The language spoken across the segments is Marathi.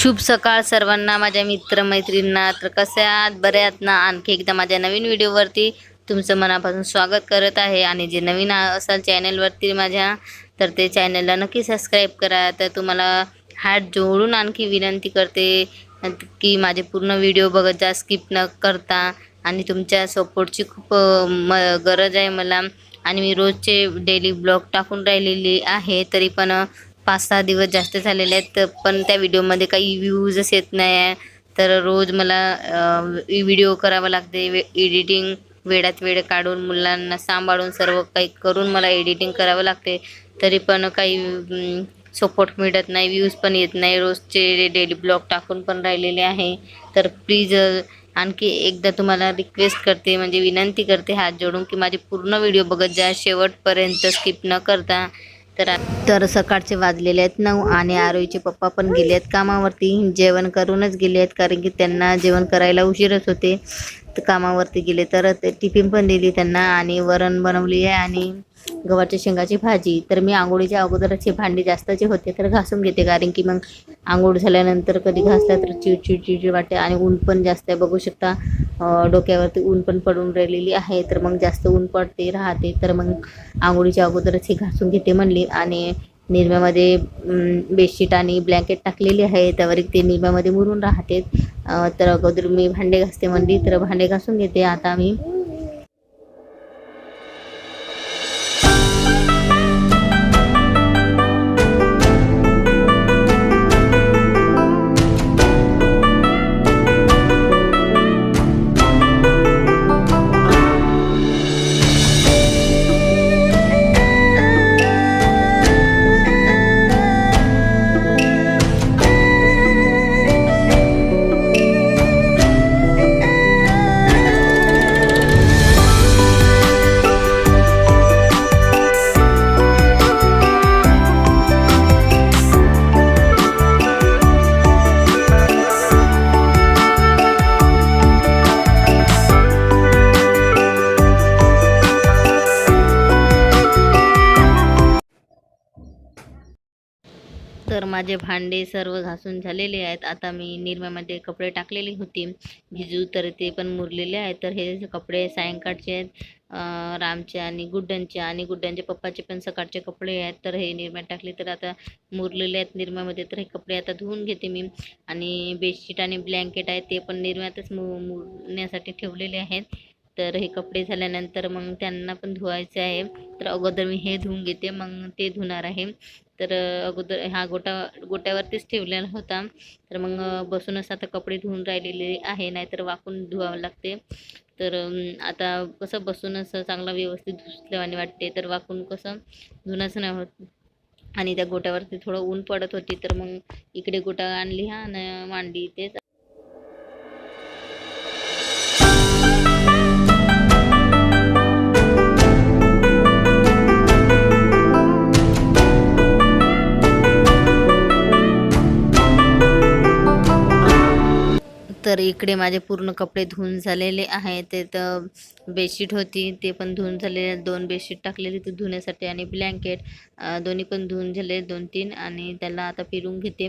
शुभ सकाळ सर्वांना माझ्या मित्रमैत्रींना तर कसे आहात? बरे आहात ना? आणखी एकदा माझ्या नवीन व्हिडिओवरती तुमचं मनापासून स्वागत करत आहे. आणि जे नवीन असाल चॅनलवरती माझ्या तर ते चॅनलला नक्की सबस्क्राईब करा. तर तुम्हाला हात जोडून आणखी विनंती करते की माझे पूर्ण व्हिडिओ बघत जा स्किप न करता. आणि तुमच्या सपोर्टची खूप म गरज आहे मला. आणि मी रोजचे डेली ब्लॉग टाकून राहिलेली आहे तरी पण पाच सहा दिवस जास्त झालेले आहेत तर पण त्या व्हिडिओमध्ये काही व्ह्यूजच येत नाही आहे. तर रोज मला व्हिडिओ करावा लागते वे एडिटिंग वेळात वेळ काढून मुलांना सांभाळून सर्व काही करून मला एडिटिंग करावं लागते. तरी पण काही सपोर्ट मिळत नाही व्ह्यूज पण येत नाही. रोजचे डेली ब्लॉग टाकून पण राहिलेले आहे. तर प्लीज आणखी एकदा तुम्हाला रिक्वेस्ट करते म्हणजे विनंती करते हात जोडून की माझे पूर्ण व्हिडिओ बघत जा. शेवटपर्यंत स्किप न करता. तर तर सकाळचे वाजलेले आहेत नऊ आणि आरोईचे पप्पा पण गेले आहेत कामावरती. जेवण करूनच गेले आहेत कारण की त्यांना जेवण करायला उशीरच होते. तर कामावरती गेले तर ते टिफिन पण दिली त्यांना आणि वरण बनवली आहे आणि गव्हाच्या शेंगाची भाजी. तर मी आंघोळीच्या अगोदरचे भांडी जास्तचे होते तर घासून घेते कारण की मग आंघोळ झाल्यानंतर कधी घासलं तर चिडचिड चिडचिड वाटते आणि ऊन पण जास्त आहे. बघू शकता डोक्यावरती ऊन पण पडून राहिलेली आहे तर मग जास्त ऊन पडते राहते तर मग आंघोळीच्या अगोदरच हे घासून घेते म्हणली. आणि निरम्यामध्ये बेडशीट आणि ब्लँकेट टाकलेली आहे त्यावर ते निरम्यामध्ये मुरून राहते. तर अगोदर मी भांडे घासते म्हणली तर भांडे घासून घेते. आता मी तर माझे भांडे सर्व घासून झालेले आहेत. आता मी निरम्यामध्ये कपडे टाकलेले होते. भिजू तर ते पण मुरलेले आहेत. तर हे कपडे सायंकाळचे आहेत. रामचे आणि गुड्ड्यांचे आणि गुड्ड्यांचे पप्पाचे पण सकाळचे कपडे आहेत. तर हे निरम्यात टाकले तर आता मुरलेले आहेत निरम्यामध्ये. तर हे कपडे आता धुवून घेते मी. आणि बेडशीट आणि ब्लँकेट आहे ते पण निरम्यातच मु मुरण्यासाठी ठेवलेले आहेत. तर हे कपडे झाल्यानंतर मग त्यांना पण धुवायचे आहे. तर अगोदर मी हे धुवून घेते. मग ते धुणार आहे. तर अगोदर हा गोटा गोट्यावरतीच ठेवलेला होता. तर मग बसूनच आता कपडे धुवून राहिलेले आहे नाहीतर वाकून धुवावं लागते. तर आता कसं बसूनच चांगला व्यवस्थित धुसल्यावानी वाटते. तर वाकून कसं धुणंच नाही होत. आणि त्या गोट्यावरती थोडं ऊन पडत होती. तर मग इकडे गोटा आणली हा आणि मांडली तेच इकडे माझे पूर्ण कपडे धुवून झालेले आहे ते तर बेडशीट होती ते पण धुवून झालेले दोन बेडशीट टाकलेली ती धुण्यासाठी आणि ब्लँकेट दोन्ही पण धुवून झाले दोन तीन. आणि त्याला आता फिरून घेते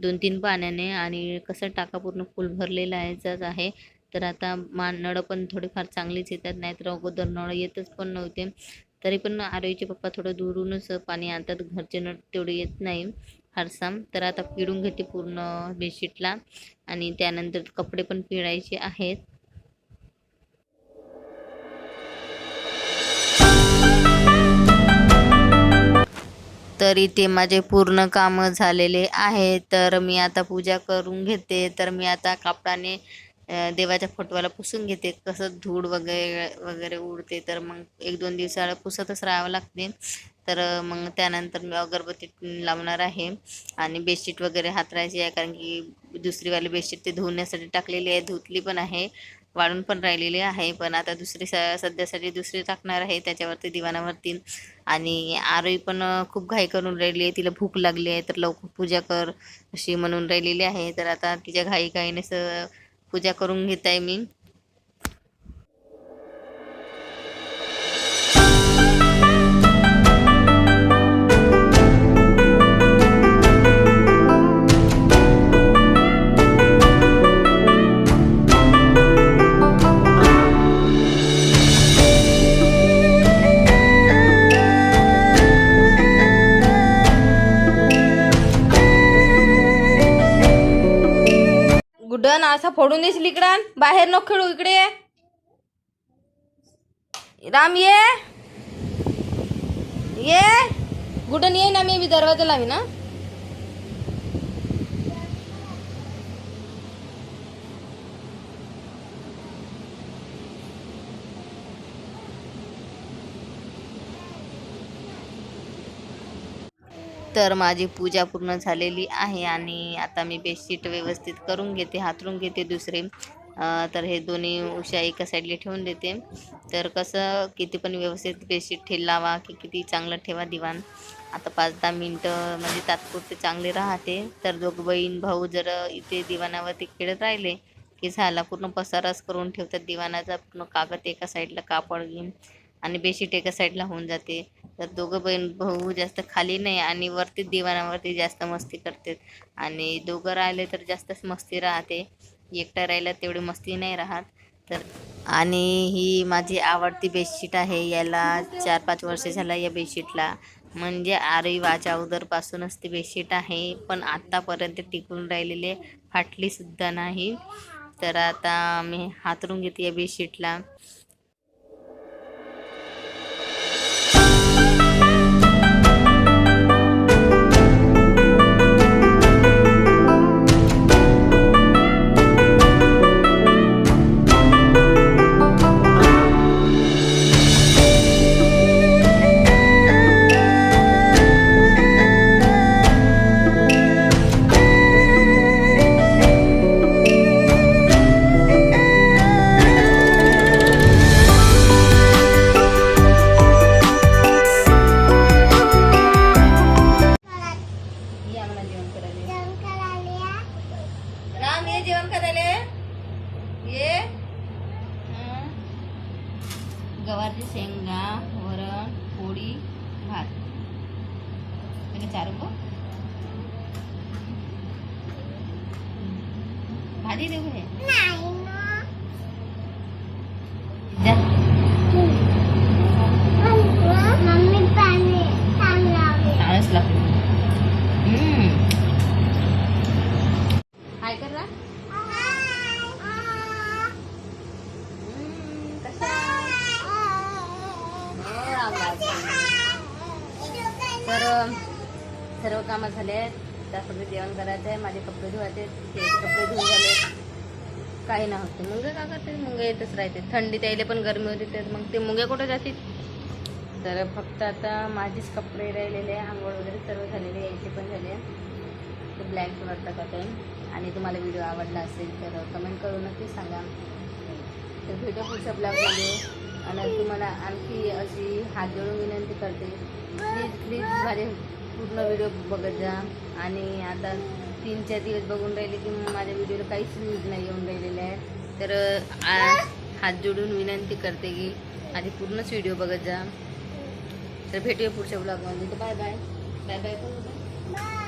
दोन तीन पाण्याने. आणि कसं टाका पूर्ण फुल भरलेला आहेच आहे. तर आता मा नळं पण थोडेफार चांगलीच येतात नाहीतर अगोदर नळ येतच पण नव्हते. तरी पण आरोईचे पप्पा थोडं दुरूनच पाणी आणतात घरचे नळ तेवढे येत नाही. फारसा. तर आता पिळून घेते पूर्ण बेडशीटला आणि त्यानंतर कपडे पण पिळायचे आहेत. तर इथे माझे पूर्ण कामं झालेले आहे. तर मी आता पूजा करून घेते. तर मी आता कापडाने देवाच्या फोटोला पुसून घेते. कसं धूळ वगैरे वगैरे उडते तर मग एक दोन दिवसाला पुसतच राहावं लागते. तर मग त्यानंतर मी अगरबत्ती लावणार आहे. आणि बेडशीट वगैरे हातरायची आहे कारण की दुसरीवाली बेडशीट ते धुवण्यासाठी टाकलेली आहे. धुतली पण आहे वाळून पण राहिलेली आहे. पण आता दुसरी स सध्यासाठी दुसरी टाकणार आहे त्याच्यावरती दिवाणावरती. आणि आरोई पण खूप घाई करून राहिली आहे तिला भूक लागली आहे तर लवकर पूजा कर अशी म्हणून राहिलेली आहे. तर आता तिच्या घाई घाईने स पूजा करून घेत आहे मी. डन असा फोडून देशील इकडं? बाहेर न खेळू इकडे राम ये. ये. गुडन ये ना मी बी दरवाजा लावी ना तर माझी पूजा पूर्ण झालेली आहे आणि आता मी बेडशीट व्यवस्थित करून घेते हातरून घेते दुसरे. तर हे दोन्ही उशा एका साईडला ठेवून देते. तर कसं किती पण व्यवस्थित बेडशीट ठेल लावा की किती चांगलं ठेवा दिवाण. आता पाच दहा मिनटं म्हणजे तात्पुरते चांगले राहते. तर दोघ बहीण भाऊ जर इथे दिवाणावरती खेळत राहिले की झाला पूर्ण पसाराच करून ठेवतात दिवाणाचा पूर्ण कागद एका साईडला कापड घेऊन आणि बेडशीट एका साईडला होऊन जाते. तर दोघं बहीण भाऊ जास्त खाली नाही आणि वरती दिवाणावरती जास्त मस्ती करतात. आणि दोघं राहिले तर जास्तच मस्ती राहते. एकटा राहिला तेवढी मस्ती नाही राहत. तर आणि ही माझी आवडती बेडशीट आहे. याला चार पाच वर्ष झाला या बेडशीटला. म्हणजे आरवी वाच्या अगोदरपासूनच ती बेडशीट आहे. पण आत्तापर्यंत टिकून राहिलेले फाटलीसुद्धा नाही. तर आता मी हातरून घेते या बेडशीटला. त्याने चार गो भाजी देऊ हे जा चांगलंच लागतं हम्म. हाय कर रा हम्म, कशा हो, राम राम. तर सर्व कामं झाले आहेत. त्यासाठी जेवण करायचं आहे माझे कपडे धुवायचे ते कपडे धुवून झाले काही नव्हते होते. मुंगे का करते? मुंगे येतच राहते. थंडीत त्याला पण गरमी होती तर मग ते मुंगे कुठे जातील? तर फक्त आता माझेच कपडे राहिलेले आहे आंघोळ वगैरे सर्व झालेले यायचे पण झाले ते ब्लॅक कलरचा करते आणि तुम्हाला व्हिडिओ आवडला असेल तर कमेंट करून नक्की सांगा. तर व्हिडिओ पुढच्या ब्लॉगमध्ये आणि तुम्हाला आणखी अशी हात जोडून विनंती करते. प्लीज प्लीज माझे पूर्ण व्हिडिओ बघत जा. आणि आता तीन चार दिवस बघून राहिले की माझ्या व्हिडिओला काहीच न्यूज नाही येऊन राहिलेले आहे तर हात जोडून विनंती करते की आधी पूर्णच व्हिडिओ बघत जा. तर भेटूया पुढच्या ब्लॉगमध्ये तर बाय बाय बाय बाय